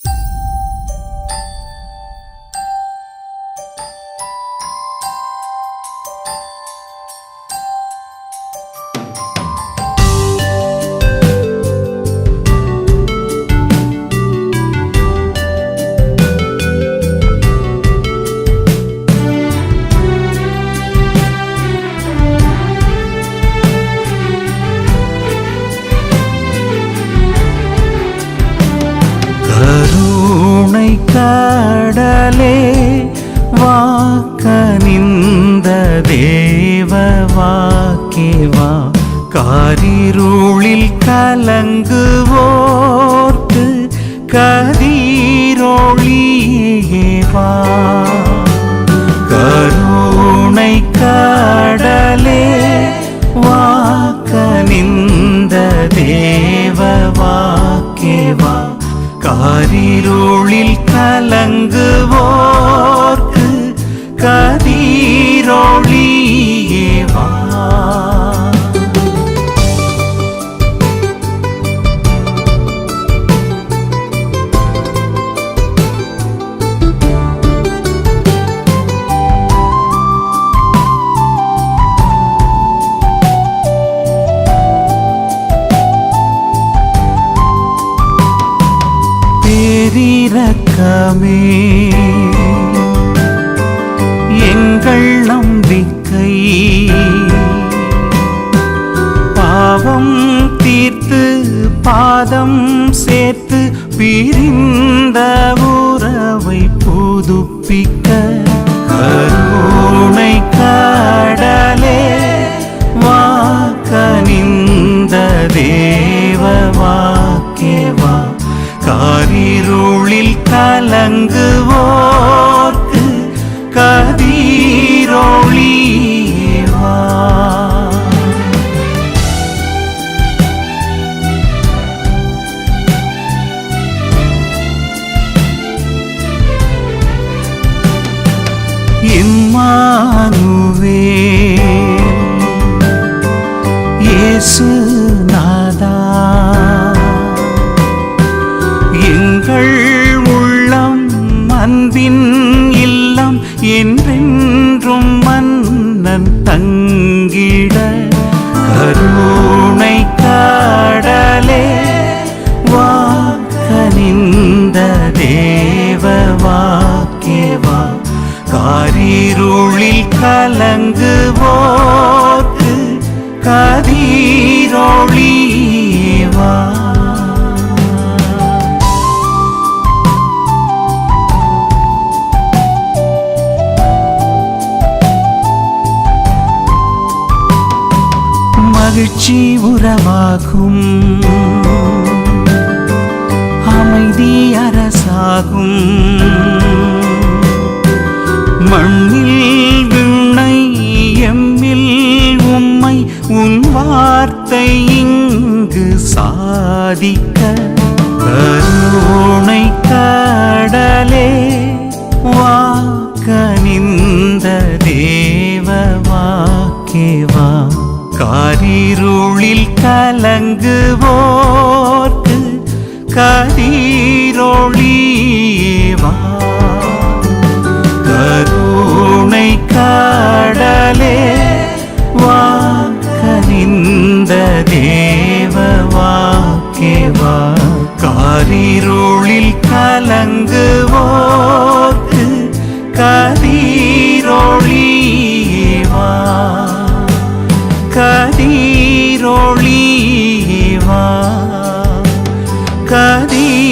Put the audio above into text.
கருணை இருளில் கலங்குவோர்க்கு கதிரொளியேவா கருணை கடலே வாக்க நிந்த தேவ வாக்கேவா காரிருளில் கலங்குவோர்க்கு கதிரொளியேவா பேரிரக்கமே எங்கள் நம்பிக்கை. பாவம் தீர்த்து பாதம் சேர்த்து பிரிந்த உறவை புதுப்பிக்க கருணை கடலே வாக்கனிந்ததே கலங்குவோர்க்கு கதிரொளியேவா இம்மானுவே இயேசு கலங்குவோர்க்கு கதிரொளியேவா. மகிழ்ச்சி உறவாகும் அமைதி அரசாகும். மண் வார்த்தை இங்கு சாதிக்க கருணை கடலே வாக்கனிந்த தேவ வாக்கேவா காரிருளில் கலங்குவோர்க்கு கதிரொளியேவா வாக்கேவா காரிருளில் கலங்குவோக்கு கதிரொளியேவா கதிரொளியேவா கதிரொளியேவா.